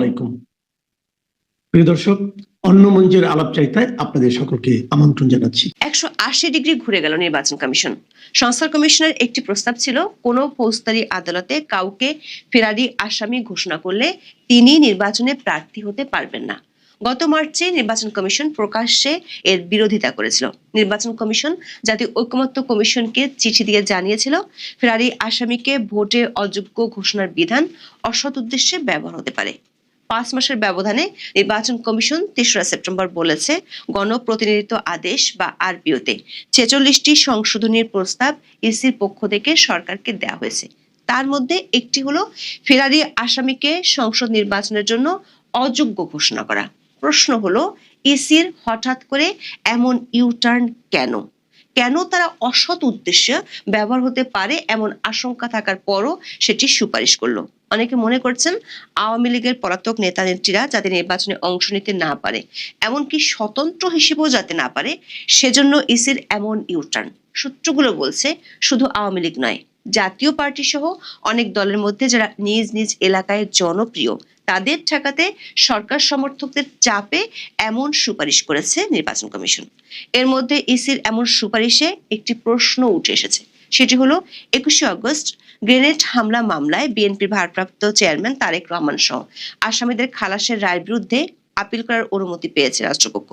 আলাইকুম। প্রিয় দর্শক, অন্য মঞ্চের আলাপচারিতায় আপনাদের সকলকে আমন্ত্রণ জানাচ্ছি। একশো আশি ডিগ্রি ঘুরে গেল নির্বাচন কমিশন। সংস্কার কমিশনের একটি প্রস্তাব ছিল, কোনো ফৌজদারি আদালতে কাউকে ফেরারি আসামি ঘোষণা করলে তিনি নির্বাচনে প্রার্থী হতে পারবেন না। গত মার্চে নির্বাচন কমিশন প্রকাশ্যে এর বিরোধিতা করেছিল। নির্বাচন কমিশন জাতীয় ঐকমত্য কমিশনকে চিঠি দিয়ে জানিয়েছিল, ফেরারি আসামিকে ভোটে অযোগ্য ঘোষণার বিধান অসৎ উদ্দেশ্যে ব্যবহার হতে পারে। পাঁচ মাসের ব্যবধানে নির্বাচন কমিশন তেসরা সেপ্টেম্বর বলেছে, গণপ্রতিনিধিত্ব আদেশ বা আরপিওতে ছেচল্লিশটি সংশোধনীর প্রস্তাব ইসির পক্ষ থেকে সরকারকে দেওয়া হয়েছে। তার মধ্যে একটি হলো ফেরারি আসামিকে সংসদ নির্বাচনের জন্য অযোগ্য ঘোষণা করা। প্রশ্ন হলো, ইসির হঠাৎ করে এমন ইউটার্ন কেন? কেন তারা অসৎ উদ্দেশ্যে ব্যবহার হতে পারে এমন আশঙ্কা থাকার পরও সেটি সুপারিশ করল। অনেকে মনে করছেন আওয়ামী লীগের পলাতক নেতা নেত্রীরা যাতে নির্বাচনে অংশ নিতে না পারে, এমনকি স্বতন্ত্র হিসেবেও যাতে না পারে, সেজন্য ইসির এমন ইউটার্ন। সূত্রগুলো বলছে শুধু আওয়ামী লীগ নয়। জাতীয় পার্টি সহ অনেক দলের মধ্যে যারা নিজ নিজ এলাকায় জনপ্রিয়, তাদের ঠেকাতে সরকার সমর্থকদের চাপে এমন সুপারিশ করেছে নির্বাচন কমিশন। এর মধ্যে ইসির এমন সুপারিশে একটি প্রশ্ন উঠে এসেছে। সেটি হলো, একুশে আগস্ট গ্রেনেড হামলা মামলায় বিএনপির ভারপ্রাপ্ত চেয়ারম্যান তারেক রহমান সহ আসামিদের খালাসের রায়ের বিরুদ্ধে আপিল করার অনুমতি পেয়েছে রাষ্ট্রপক্ষ।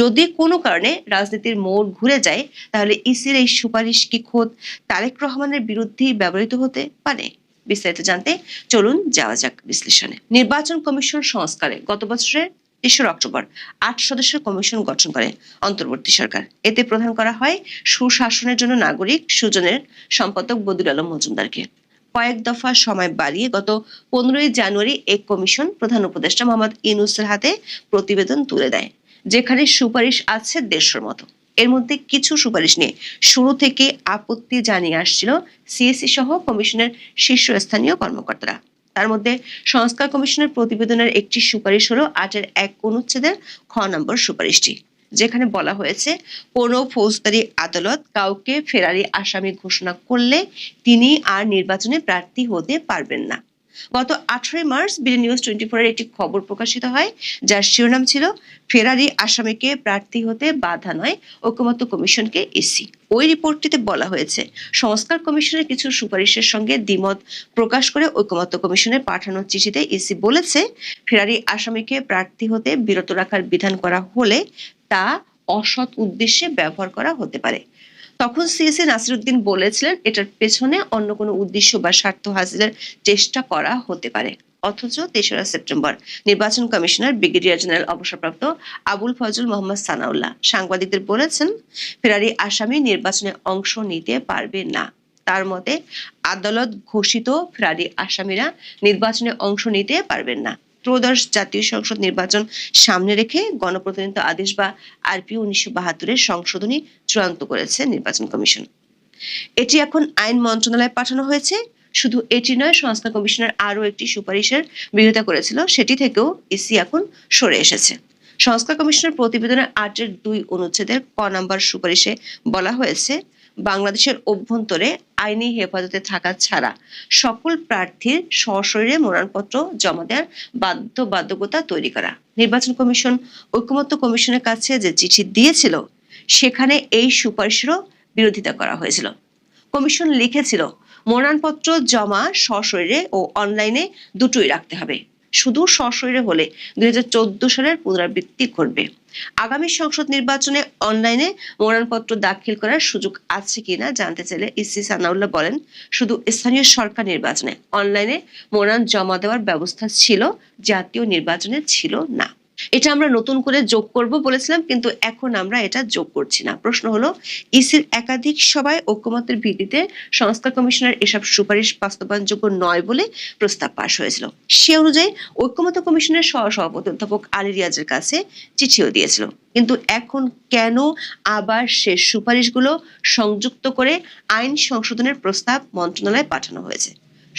যদি কোনো কারণে রাজনীতির মোড় ঘুরে যায়, তাহলে ইসির এই সুপারিশ কি খোদ তারেক রহমানের বিরুদ্ধেই ব্যবহৃত হতে পারে? বিস্তারিত জানতে চলুন যাওয়া যাক বিশ্লেষণে। নির্বাচন কমিশন সংস্কারে গত বছরের তেসরা অক্টোবর আট সদস্যের কমিশন গঠন করে অন্তর্বর্তী সরকার। এতে প্রধান করা হয় সুশাসনের জন্য নাগরিক সুজনের সম্পাদক বদুল আলম মজুমদারকে। কয়েক দফা সময় বাড়িয়ে গত পনেরোই জানুয়ারি এক কমিশন প্রধান উপদেষ্টা মোহাম্মদ ইনুসের হাতে প্রতিবেদন তুলে দেয়, যেখানে সুপারিশ আছে দেড়শোর মতো। এর মধ্যে কিছু সুপারিশ নিয়ে শুরু থেকে আপত্তি জানিয়ে আসছিল সিএসসি সহ কমিশনের শীর্ষস্থানীয় কর্মকর্তারা। তার মধ্যে সংস্কার কমিশনের প্রতিবেদনের একটি সুপারিশ হলো আটের এক অনুচ্ছেদের খ নম্বর সুপারিশটি। যেখানে বলা হয়েছে, কোনো ফৌজদারি আদালত কাউকে ফেরারি আসামি ঘোষণা করলে তিনি আর নির্বাচনে প্রার্থী হতে পারবেন না। গত আঠারোই মার্চ বিডি নিউজ টোয়েন্টি ফোরের একটি খবর প্রকাশিত হয়, যার শিরোনাম ছিল, ফেরারি আসামিকে প্রার্থী হতে বাধা নয়, ঐকমত্য কমিশনকে ইসি ওই রিপোর্টটিতে বলা হয়েছে, সংস্কার কমিশনের কিছু সুপারিশের সঙ্গে দ্বিমত প্রকাশ করে ঐকমত্য কমিশনের পাঠানো চিঠিতে ইসি বলেছে, ফেরারি আসামিকে প্রার্থী হতে বিরত রাখার বিধান করা হলে তা অসৎ উদ্দেশ্যে ব্যবহার করা হতে পারে। তখন সিএসি নাসিরুদ্দিন বলেছিলেন, এটার পেছনে অন্য কোনো উদ্দেশ্য বা স্বার্থ হাসিলের চেষ্টা করা হতে পারে। অথচ তেসরা সেপ্টেম্বর নির্বাচন কমিশনার ব্রিগেডিয়ার জেনারেল অবসরপ্রাপ্ত আবুল ফজল মোহাম্মদ সানাউল্লাহ সাংবাদিকদের বলেছেন, ফেরারি আসামি নির্বাচনে অংশ নিতে পারবে না। তার মতে, আদালত ঘোষিত ফেরারি আসামিরা নির্বাচনে অংশ নিতে পারবেন না। ত্রয়োদশ জাতীয় সংসদ নির্বাচন সামনে রেখে গণপ্রতিনিধিত্ব আদেশ বা আরপি উনিশশো বাহাত্তরের সংশোধনী চূড়ান্ত করেছে নির্বাচন কমিশন। এটি এখন আইন মন্ত্রণালয়ে পাঠানো হয়েছে। শুধু এটি নয় সংস্থা কমিশনের আরও একটি সুপারিশের বিরোধিতা করেছিল। সেটি থেকেও ইসি এখন সরে এসেছে। সংস্কার কমিশনের প্রতিবেদনে আটের দুই অনুচ্ছেদের ক নাম্বার সুপারিশে বলা হয়েছে বাংলাদেশের অভ্যন্তরে আইনি হেফাজতে থাকা ছাড়া সকল প্রার্থীর সশরীরে মনোনয়নপত্র জমা দেওয়ার বাধ্যবাধকতা তৈরি করা। নির্বাচন কমিশন ঐকমত্য কমিশনের কাছে যে চিঠি দিয়েছিল, সেখানে এই সুপারিশেরও বিরোধিতা করা হয়েছিল। কমিশন লিখেছিল, মনোনয়নপত্র জমা সশরীরে ও অনলাইনে দুটোই রাখতে হবে। শুধু সশরীরে হলে দুই হাজার চোদ্দ সালের পুনরাবৃত্তি ঘটবে। আগামী সংসদ নির্বাচনে অনলাইনে মনোনয়নপত্র দাখিল করার সুযোগ আছে কিনা জানতে চাইলে ইসি সানাউল্লাহ বলেন, শুধু স্থানীয় সরকার নির্বাচনে, অনলাইনে মনোনয়ন জমা দেওয়ার ব্যবস্থা ছিল, জাতীয় নির্বাচনে ছিল না। এটা আমরা নতুন করে যোগ করব বলেছিলাম, কিন্তু এখন আমরা এটা যোগ করছি না। প্রশ্ন হলো, ইসির একাধিক সভায় ঐক্যমতের ভিত্তিতে সংস্কার কমিশনের এসব সুপারিশ বাস্তবায়নযোগ্য নয় বলে প্রস্তাব পাশ হয়েছিল। সে অনুযায়ী ঐক্যমত কমিশনের সহ সভাপতি অধ্যাপক আলী রিয়াজের কাছে চিঠিও দিয়েছিল। কিন্তু এখন কেন আবার সে সুপারিশগুলো সংযুক্ত করে আইন সংশোধনের প্রস্তাব মন্ত্রণালয়ে পাঠানো হয়েছে?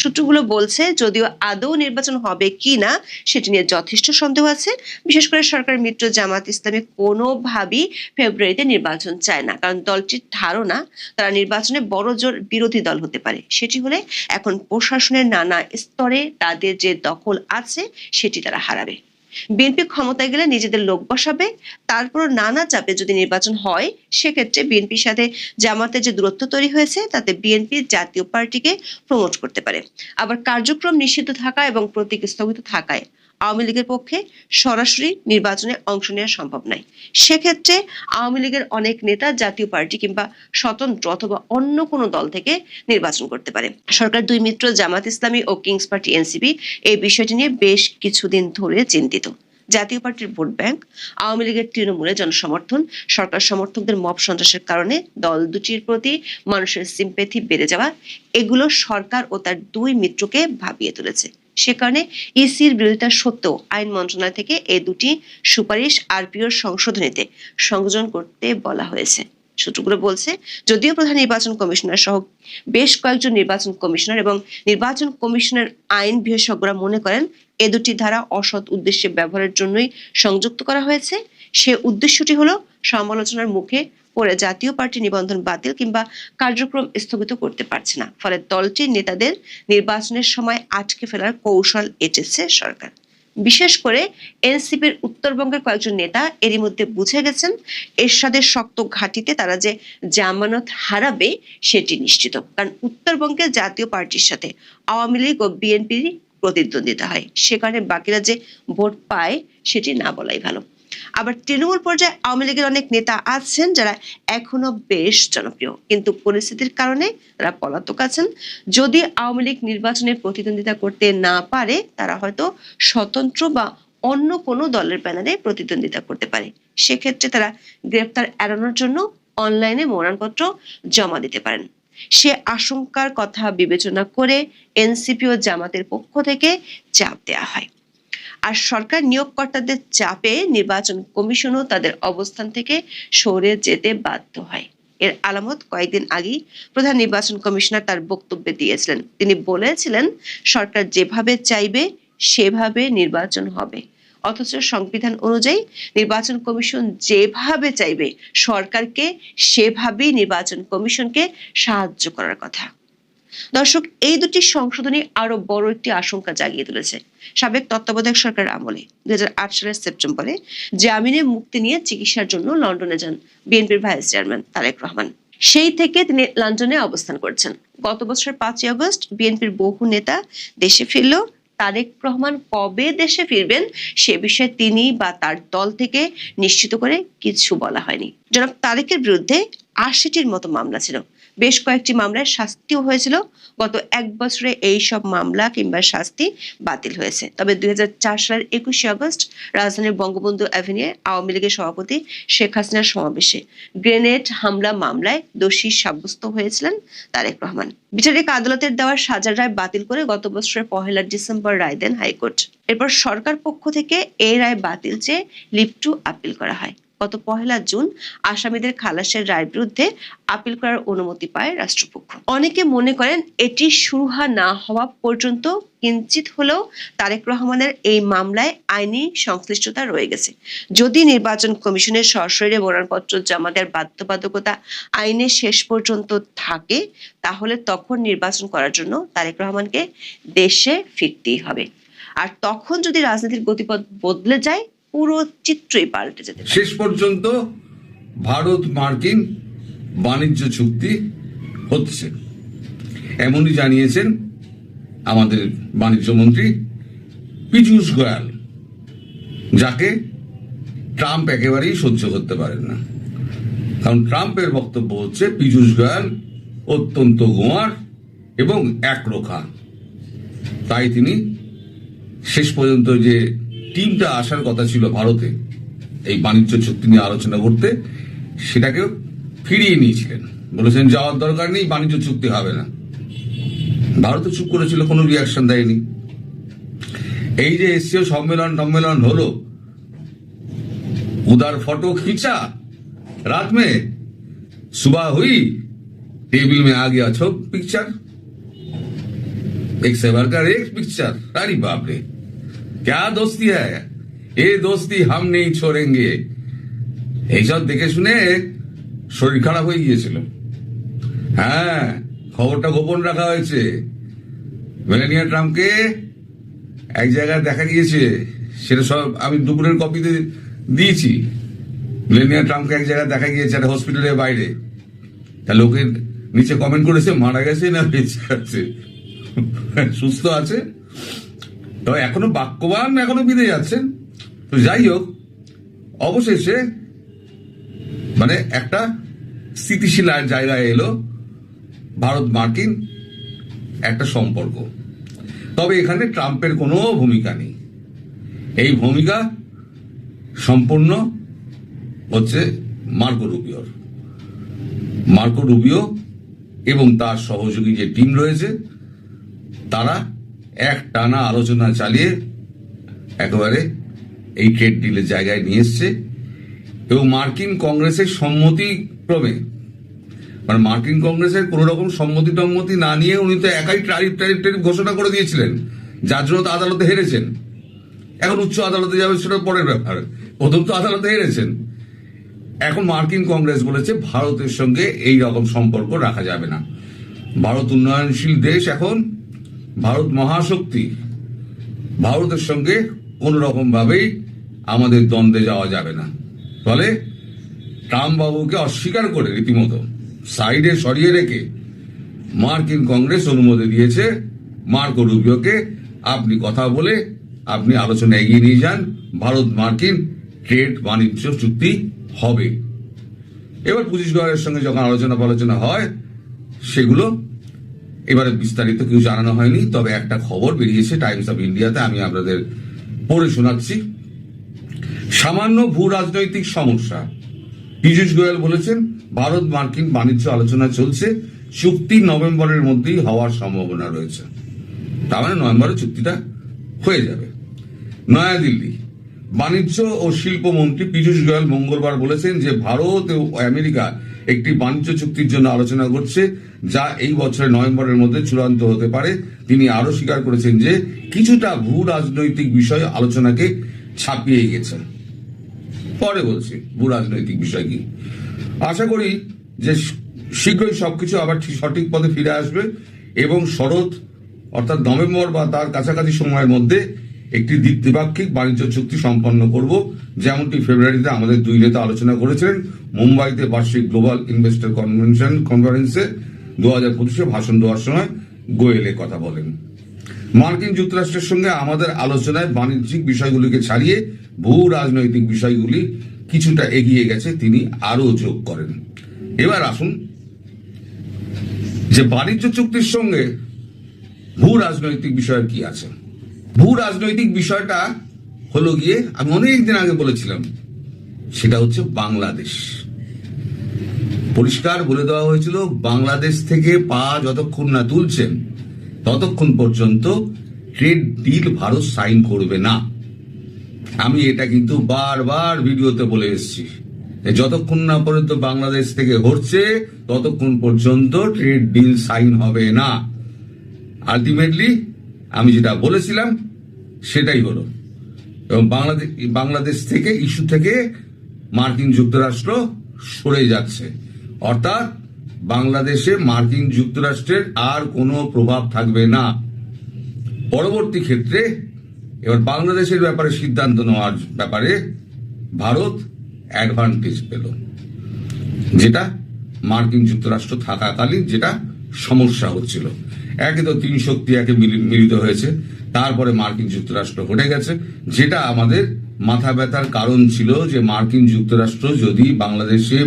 সূত্রগুলো বলছে যদিও আদৌ নির্বাচন হবে কি না সেটি নিয়ে যথেষ্ট সন্দেহ আছে। বিশেষ করে সরকার মিত্র জামাত ইসলামী কোনোভাবেই ফেব্রুয়ারিতে নির্বাচন চায় না। কারণ দলটির ধারণা, তারা নির্বাচনে বড় জোর বিরোধী দল হতে পারে। সেটি হলে এখন প্রশাসনের নানা স্তরে তাদের যে দখল আছে, সেটি তারা হারাবে। বিএনপি ক্ষমতায় গেলে নিজেদের লোক বসাবে তারপর নানা চাপে যদি নির্বাচন হয়, সেক্ষেত্রে বিএনপির সাথে জামাতের যে দূরত্ব তৈরি হয়েছে, তাতে বিএনপি জাতীয় পার্টিকে প্রমোট করতে পারে। আবার কার্যক্রম নিষিদ্ধ থাকা এবং প্রতীক স্থগিত থাকায় আওয়ামী লীগের পক্ষে সরাসরি নির্বাচনে অংশ নেওয়া সম্ভব নয়। সেক্ষেত্রে আওয়ামী লীগের অনেক নেতা জাতীয় পার্টি কিংবা স্বতন্ত্র অথবা অন্য কোনো দল থেকে নির্বাচন করতে পারে। সরকার দুই মিত্র জামাত ইসলামী ও কিংস পার্টি এনসিপি এই বিষয়টি নিয়ে বেশ কিছুদিন ধরে চিন্তিত। জাতীয় পার্টির ভোট ব্যাংক, আওয়ামী লীগের তৃণমূলে জনসমর্থন, সরকার সমর্থকদের মব সন্ত্রাসের কারণে দল দুটির প্রতি মানুষের সিম্পেথি বেড়ে যাওয়া, এগুলো সরকার ও তার দুই মিত্রকে ভাবিয়ে তুলেছে। সে কারণে ইসির বিরোধিতা সত্ত্বেও আইন মন্ত্রণালয় থেকে এই দুটি সুপারিশ আরপিওর সংশোধনীতে সংযোজন করতে বলা হয়েছে। সূত্রগুলো বলছে, যদিও প্রধান নির্বাচন কমিশনার সহ বেশ কয়েকজন নির্বাচন কমিশনার এবং নির্বাচন কমিশনের আইন বিশেষজ্ঞরা মনে করেন, এ দুটি ধারা অসৎ উদ্দেশ্যে ব্যবহারের জন্যই সংযুক্ত করা হয়েছে। সে উদ্দেশ্যটি হলো সমালোচনার মুখে পড়ে জাতীয় পার্টি নিবন্ধন বাতিল কিংবা কার্যক্রম স্থগিত করতে পারছে না। ফলে দলটির নেতাদের নির্বাচনের সময় আটকে ফেলার কৌশল এঁটেছে সরকার। বিশেষ করে এনসিপির উত্তরবঙ্গের কয়েকজন নেতা এরই মধ্যে বুঝে গেছেন, এরশাদের শক্ত ঘাঁটিতে তারা যে জামানত হারাবে সেটি নিশ্চিত। কারণ উত্তরবঙ্গে জাতীয় পার্টির সাথে আওয়ামী লীগ ও বিএনপির প্রতিদ্বন্দ্বিতা হয়। সে কারণে বাকিরা যে ভোট পায় সেটি না বলাই ভালো। আবার তৃণমূল পর্যায়ে আওয়ামী লীগের অনেক নেতা আছেন যারা এখনও বেশ জনপ্রিয়। কিন্তু পরিস্থিতির কারণে তারা পলাতক আছেন। যদি আওয়ামী লীগ নির্বাচনে প্রতিদ্বন্দ্বিতা করতে না পারে, তারা হয়তো স্বতন্ত্র বা অন্য কোনো দলের ব্যানারে প্রতিদ্বন্দ্বিতা করতে পারে। সেক্ষেত্রে তারা গ্রেপ্তার এড়ানোর জন্য অনলাইনে মনোনয়নপত্র জমা দিতে পারেন। সে আশঙ্কার কথা বিবেচনা করে এনসিপি ও জামাতের পক্ষ থেকে চাপ দেওয়া হয়। আর সরকার নিয়োগকর্তাদের চাপে নির্বাচন কমিশনও তাদের অবস্থান থেকে সরে যেতে বাধ্য হয়। এর আলামত কয়েকদিন আগেই প্রধান নির্বাচন কমিশনার তার বক্তব্যে দিয়েছিলেন। তিনি বলেছিলেন, সরকার যেভাবে চাইবে, সেভাবে নির্বাচন হবে। অথচ সংবিধান অনুযায়ী নির্বাচন কমিশন যেভাবে চাইবে, সরকারকে সেভাবেই নির্বাচন কমিশনকে সাহায্য করার কথা। দর্শক, এই দুটি সংশোধনী আরও বড় একটি আশঙ্কা জাগিয়ে তুলেছে। সাবেক তত্ত্বাবধায়ক সরকারের আমলে দুই সালের সেপ্টেম্বরে জামিনে মুক্তি নিয়ে চিকিৎসার জন্য লন্ডনে যান বিএনপির ভাইস চেয়ারম্যান তারেক রহমান। সেই থেকে তিনি লন্ডনে অবস্থান করছেন। গত বছর পাঁচই আগস্ট বিএনপির বহু নেতা দেশে ফিরলেও তারেক রহমান কবে দেশে ফিরবেন সে বিষয়ে তিনি বা তার দল থেকে নিশ্চিত করে কিছু বলা হয়নি। জনাব তারেকের বিরুদ্ধে আশিটির মতো মামলা ছিল। বেশ কয়েকটি মামলায় শাস্তিও হয়েছিল। গত এক বছরে এই সব মামলা কিংবা শাস্তি বাতিল হয়েছে। তবে দুই সালের একুশে আগস্ট রাজধানীর বঙ্গবন্ধু অ্যাভিনিউ আওয়ামী লীগের সভাপতি শেখ হাসিনার সমাবেশে গ্রেনেড হামলা মামলায় দোষী সাব্যস্ত হয়েছিলেন তারেক রহমান। বিচারিক আদালতের দেওয়া সাজার রায় বাতিল করে গত বছরের পহেলা ডিসেম্বর রায় দেন হাইকোর্ট। এরপর সরকার পক্ষ থেকে এই রায় বাতিল চেয়ে লিপ্টু আপিল করা হয়। গত পহেলা জুন আসামিদের খালাসের রায়ের বিরুদ্ধে আপিল করার অনুমতি পায় রাষ্ট্রপক্ষ। অনেকে মনে করেন এটি সুরহা না হওয়া পর্যন্ত কিঞ্চিত হলেও তারেক রহমানের এই মামলায় আইনি সংশ্লিষ্টতা রয়ে গেছে। যদি নির্বাচন কমিশনের সশরীরে মনোনয়নপত্র জমা দেওয়ার বাধ্যবাধকতা আইনে শেষ পর্যন্ত থাকে, তাহলে তখন নির্বাচন করার জন্য তারেক রহমানকে দেশে ফিরতেই হবে। আর তখন যদি রাজনীতির গতিপথ বদলে যায় পুরো চিত্রই পাল্টে যেতে শেষ পর্যন্ত ভারত মার্কিন বাণিজ্য চুক্তি হচ্ছে। এমনই জানিয়েছেন আমাদের বাণিজ্য মন্ত্রী পীযূষ গোয়াল, যাকে ট্রাম্প একেবারেই সহ্য করতে পারেন না। কারণ ট্রাম্পের বক্তব্য হচ্ছে, পীযূষ গোয়াল অত্যন্ত গোয়ার এবং একরোখা। তাই তিনি শেষ পর্যন্ত যে টিমটা আসার কথা ছিল ভারতে এই বাণিজ্য চুক্তি নিয়ে আলোচনা করতে সেটাকে ফিরিয়ে নিয়েছিলেন বলেছেন যাওয়ার দরকার নেই বাণিজ্য চুক্তি হবে না ভারত চুপ করেছিল কোনো রিয়াকশন দেয়নি এই যে এসিও সম্মেলন সম্মেলন হলো উদার ফটো खींचा रात में सुबह हुई टेबल में आ गया छो पिक्चर एक सेवर का एक पिक्चर अरे बाप रे क्या दोस्ती है ये दोस्ती हम नहीं छोड़ेंगे এইসব দেখে শুনে শরীর খারাপ হয়ে গিয়েছিল হ্যাঁ খবরটা গোপন রাখা হয়েছে মেলানিয়া ট্রাম্পকে এক জায়গায় দেখা গিয়েছে সেটা সব আমি দুপুরের কপিতে দিয়েছি মেলানিয়া ট্রাম্পকে এক জায়গায় দেখা গিয়েছে একটা হসপিটালের বাইরে তা লোকের নিচে কমেন্ট করেছে মারা গেছে না বেঁচে আছে সুস্থ আছে তো এখনও বাক্যবান এখনও বিদে যাচ্ছেন। তো যাই হোক, অবশেষে মানে একটা স্থিতিশীল জায়গায় এলো ভারত মার্কিন একটা সম্পর্ক। তবে এখানে ট্রাম্পের কোনো ভূমিকা নেই। এই ভূমিকা সম্পূর্ণ হচ্ছে মার্কো রুবিওর। মার্কো রুবিও এবং তার সহযোগী যে টিম রয়েছে, তারা এক টানা আলোচনা চালিয়ে একেবারে এই ট্রেড ডিলের জায়গায় নিয়ে এসছে। এবং মার্কিন কংগ্রেসের সম্মতি ক্রমে মানে মার্কিন কংগ্রেসের কোন রকম সম্মতি টম্মতি না নিয়ে উনি তো একাই ট্রারিফ ট্রারিফ ট্রারিফ ঘোষণা করে দিয়েছিলেন। যার জন্য তো আদালতে হেরেছেন। এখন উচ্চ আদালতে যাবে সেটা পরের ব্যাপার। প্রথম তো আদালতে হেরেছেন। এখন মার্কিন কংগ্রেস বলেছে, ভারতের সঙ্গে এই রকম সম্পর্ক রাখা যাবে না। ভারত উন্নয়নশীল দেশ এখন ভারত মহাশক্তি ভারতের সঙ্গে কোন রকম ভাবেই আমাদের দ্বন্দ্বে যাওয়া যাবে না। ফলে ট্রাম্প বাবুকে অস্বীকার করে রীতিমতো সাইডে সরিয়ে রেখে মার্কিন কংগ্রেস অনুমতি দিয়েছে, মার্কো রুবিওকে। আপনি কথা বলে আপনি আলোচনা এগিয়ে নিয়ে যান, ভারত মার্কিন ট্রেড বাণিজ্য চুক্তি হবে। এবার পঁচিশ গড়ের সঙ্গে যখন আলোচনা আলোচনা হয়, সেগুলো এবারে বিস্তারিত কিছু জানানো হয়নি, তবে একটা খবর বেরিয়েছে টাইমস অফ ইন্ডিয়াতে, আমি আপনাদের পড়ে শোনাচ্ছি। সামান্য ভূ রাজনৈতিক সমস্যা। পীযূষ গোয়েল বলেছেন, ভারত মার্কিন বাণিজ্য আলোচনা চলছে, চুক্তি নভেম্বরের মধ্যেই হওয়ার সম্ভাবনা রয়েছে। তার মানে নভেম্বরে চুক্তিটা হয়ে যাবে। নয়াদিল্লি, বাণিজ্য ও শিল্প মন্ত্রী পীযূষ গোয়েল মঙ্গলবার বলেছেন যে ভারত ও আমেরিকা একটি বাণিজ্য চুক্তির জন্য আলোচনা করছে যা এই বছরের নভেম্বরের মধ্যে চূড়ান্ত হতে পারে। তিনি আরও স্বীকার করেছেন যে কিছুটা ভূ রাজনৈতিক বিষয় আলোচনাকে ছাপিয়ে গেছে। পরে বলছি, ভূ রাজনৈতিক বিষয় কি? আশা করি যে শীঘ্রই সবকিছু আবার ঠিক, সঠিক পথে ফিরে আসবে এবং শরৎ, অর্থাৎ নভেম্বর বা তার কাছাকাছি সময়ের মধ্যে একটি দ্বিপাক্ষিক বাণিজ্য চুক্তি সম্পন্ন করব। যেমনটি ফেব্রুয়ারিতে আমাদের দুই নেতা আলোচনা করেছিলেন। মুম্বাইতে বার্ষিক গ্লোবাল ইনভেস্টর কনভেনশন কনফারেন্সে দু হাজার পঁচিশে ভাষণ দেওয়ার সময় গোয়েলে কথা বলেন। মার্কিন যুক্তরাষ্ট্রের সঙ্গে আমাদের আলোচনায় বাণিজ্যিক বিষয়গুলিকে ছাড়িয়ে ভূ রাজনৈতিক বিষয়গুলি কিছুটা এগিয়ে গেছে তিনি আরও যোগ করেন। এবার আসুন যে বাণিজ্য চুক্তির সঙ্গে ভূ রাজনৈতিক বিষয়ের কি আছে। ভূ রাজনৈতিক বিষয়টা হলো গিয়ে আমি অনেক দিন আগে বলেছিলাম, সেটা হচ্ছে বাংলাদেশ। পরিষ্কার বলে দেওয়া হয়েছিল, বাংলাদেশ থেকে পা যতক্ষণ না তুলছেন, ততক্ষণ পর্যন্ত ট্রেড ডিল ভারত সাইন করবে না। আমি এটা কিন্তু বারবার ভিডিওতে বলে এসেছি যতক্ষণ না পর্যন্ত বাংলাদেশ থেকে হচ্ছে, ততক্ষণ পর্যন্ত ট্রেড ডিল সাইন হবে না। আলটিমেটলি, আমি যেটা বলেছিলাম, সেটাই হলো। এবং বাংলাদেশ বাংলাদেশ থেকে, ইস্যু থেকে মার্কিন যুক্তরাষ্ট্র সরে যাচ্ছে। অর্থাৎ বাংলাদেশে মার্কিন যুক্তরাষ্ট্রের আর কোনো প্রভাব থাকবে না। পরবর্তী ক্ষেত্রে এবার বাংলাদেশের ব্যাপারে সিদ্ধান্ত নেওয়ার ব্যাপারে ভারত অ্যাডভান্টেজ পেল, যেটা মার্কিন যুক্তরাষ্ট্র থাকাকালীন যেটা সমস্যা হচ্ছিল। একে তো তিন শক্তি একে মিলি- মিলিত হয়েছে, তারপরে মার্কিন যুক্তরাষ্ট্র হটে গেছে, যেটা আমাদের মাথা ব্যথার কারণ ছিল যে মার্কিন যুক্তরাষ্ট্র যদি বাংলাদেশে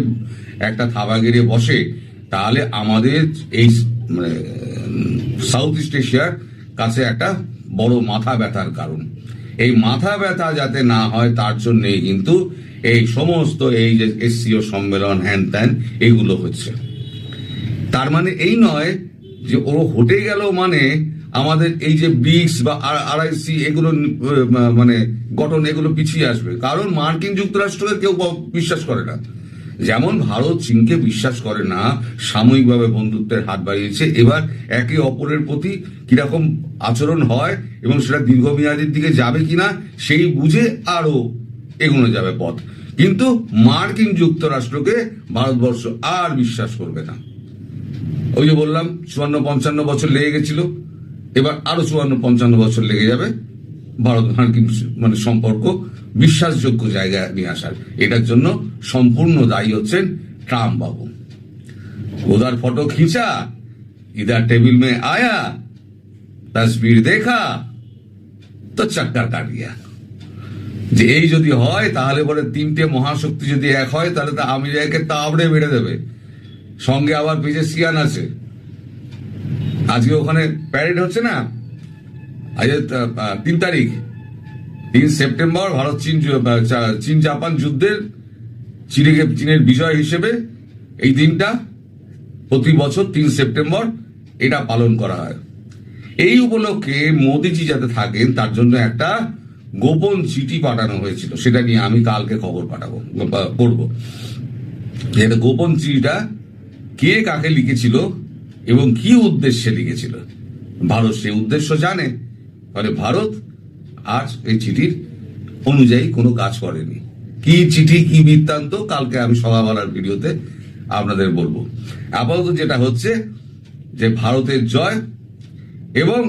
একটা থাবা গেড়ে বসে, তাহলে আমাদের এই সাউথ ইস্ট এশিয়ার কাছে একটা বড় মাথা ব্যথার কারণ। এই মাথা ব্যথা যাতে না হয়, তার জন্যই কিন্তু এই সমস্ত এই যে এসসিও সম্মেলন, হ্যান ত্যান, এগুলো হচ্ছে। তার মানে এই নয় যে ও হটে গেল মানে আমাদের এই যে ব্রিক্স বা আরআইসি, এগুলো মানে গঠন, এগুলো পিছিয়ে আসবে। কারণ মার্কিন যুক্তরাষ্ট্রকে কেউ বিশ্বাস করে না। যেমন ভারত চীনকে বিশ্বাস করে না, সাময়িকভাবে বন্ধুত্বের হাত বাড়িয়েছে, এবার একে অপরের প্রতি কীরকম আচরণ হয় এবং সেটা দীর্ঘমেয়াদের দিকে যাবে কিনা, সেই বুঝে আরও এগোনো যাবে পথ। কিন্তু মার্কিন যুক্তরাষ্ট্রকে ভারতবর্ষ আর বিশ্বাস করবে না। ওই যে বললাম, চুয়ান্ন পঞ্চান্ন বছর লেগে গেছিল, এবার আরও চুয়ান্ন পঞ্চান্ন বছর লেগে যাবে। ভারত মার্কিন মানে সম্পর্ক বিশ্বাসযোগ্য জায়গায় নিয়ে আসার এটার জন্য সম্পূর্ণ দায়ী হচ্ছেন ট্রাম্প বাবু उधर फोटो खींचा इधर टेबल में आया तस्वीर देखा তো চক্কর কাট গিয়া যে এই যদি হয় তাহলে পরে তিনটে মহাশক্তি যদি এক হয় তাহলে তো আমেরিকাকে তাবড়ে বেড়ে দেবে সঙ্গে আবার পিছে সিয়ান আছে আজকে ওখানে প্যারেড হচ্ছে না আজ আহ, তিন তারিখ তিন সেপ্টেম্বর ভারত, চীন চীন জাপান যুদ্ধের চীনকে, চীনের বিজয় হিসেবে এই দিনটা প্রতি বছর তিন সেপ্টেম্বর এটা পালন করা হয়। এই উপলক্ষে মোদিজি যাতে থাকেন, তার জন্য একটা গোপন চিঠি পাঠানো হয়েছিল। সেটা নিয়ে আমি কালকে খবর পাঠাবো করব। এটা গোপন চিঠিটা কে কাকে লিখেছিল এবং কি উদ্দেশ্যে লিখেছিল। ভারত সেই উদ্দেশ্য জানে, ফলে ভারত আজ এই চিঠির অনুযায়ী কোনো কাজ করেনি। কি চিঠি, কি বৃত্তান্ত, কালকে আমি সকালবেলার ভিডিওতে আপনাদের বলব। আপাতত যেটা হচ্ছে যে ভারতের জয় এবং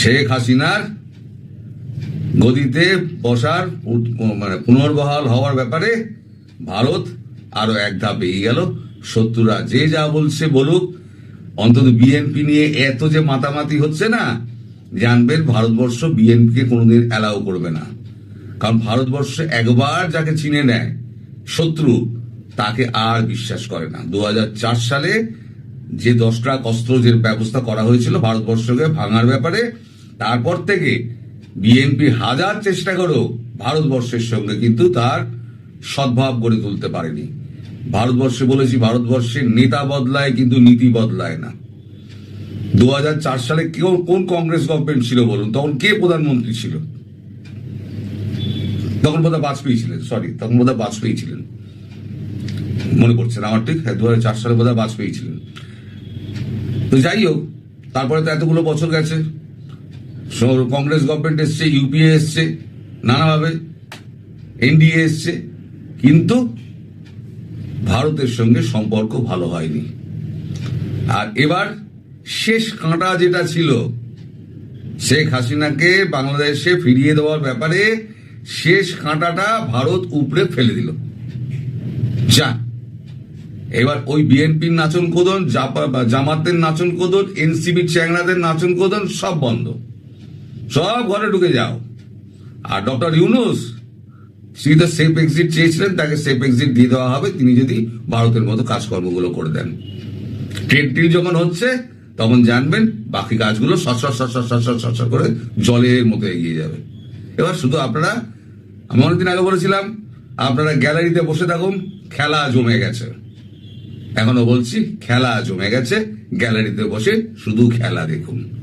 শেখ হাসিনার গদিতে বসার মানে পুনর্বহাল হওয়ার ব্যাপারে ভারত আরও এক ধাপ এগিয়ে গেল। শত্রুরা যে যা বলছে বলুক, অন্তত বিএনপি নিয়ে এত যে মাতামাতি হচ্ছে না জানবেন ভারতবর্ষ বিএনপি কে কোনোদিন অ্যালাউ করবে না। কারণ ভারতবর্ষ একবার যাকে চিনে নেয়, শত্রু, তাকে আর বিশ্বাস করে না। দু হাজার চার সালে যে দশটা অস্ত্র যে ব্যবস্থা করা হয়েছিল ভারতবর্ষকে ভাঙার ব্যাপারে, তারপর থেকে বিএনপি হাজার চেষ্টা করো ভারতবর্ষের সঙ্গে কিন্তু তার সদ্ভাব গড়ে তুলতে পারেনি। ভারতবর্ষে বলেছি, ভারতবর্ষের নেতা বদলায় কিন্তু নীতি বদলায় না। দু হাজার চার সালে কেউ কোন কংগ্রেস গভর্নমেন্ট ছিল বলুন? তখন কে প্রধানমন্ত্রী ছিল? তখন বোধহয় বাজপেয়ী ছিলেন সরি তখন বোধহয় বাজপেয়ী ছিলেন। মনে করছেন আমার ঠিক? দু হাজার চার সালে বোধহয় বাজপেয়ী ছিলেন। তো যাই হোক, তারপরে তো এতগুলো বছর গেছে। কংগ্রেস গভর্নমেন্ট এসছে, ইউপিএ এসছে, নানাভাবে। এনডিএ এসছে, কিন্তু ভারতের সঙ্গে সম্পর্ক ভালো হয়নি। আর এবার শেষ কাঁটা যেটা ছিল, শেখ হাসিনাকে বাংলাদেশে ফিরিয়ে দেওয়ার ব্যাপারে শেষ কাঁটাটা ভারত উপরে ফেলে দিল। যা এবার ওই বিএনপির নাচন কোদন জামাতের নাচন কোদন এনসিবি চ্যাংরাদের নাচন কোদন, সব বন্ধ। সব ঘরে ঢুকে যাও। আর ডক্টর ইউনুস, তিনি তো সেফ এক্সিট চেয়েছিলেন, তাকে সেফ এক্সিট দিয়ে দেওয়া হবে। তিনি যদি ভারতের মতো কাজকর্মগুলো করে দেন। ট্রেড ডিল যখন হচ্ছে তখন জানবেন বাকি গাছগুলো সসর সসর সসর সসর করে জলের মতো এগিয়ে যাবে। এবার শুধু আপনারা, আমি অনেকদিন আগে বলেছিলাম, আপনারা গ্যালারিতে বসে থাকুন, খেলা জমে গেছে। এখনও বলছি, খেলা জমে গেছে, গ্যালারিতে বসে শুধু খেলা দেখুন।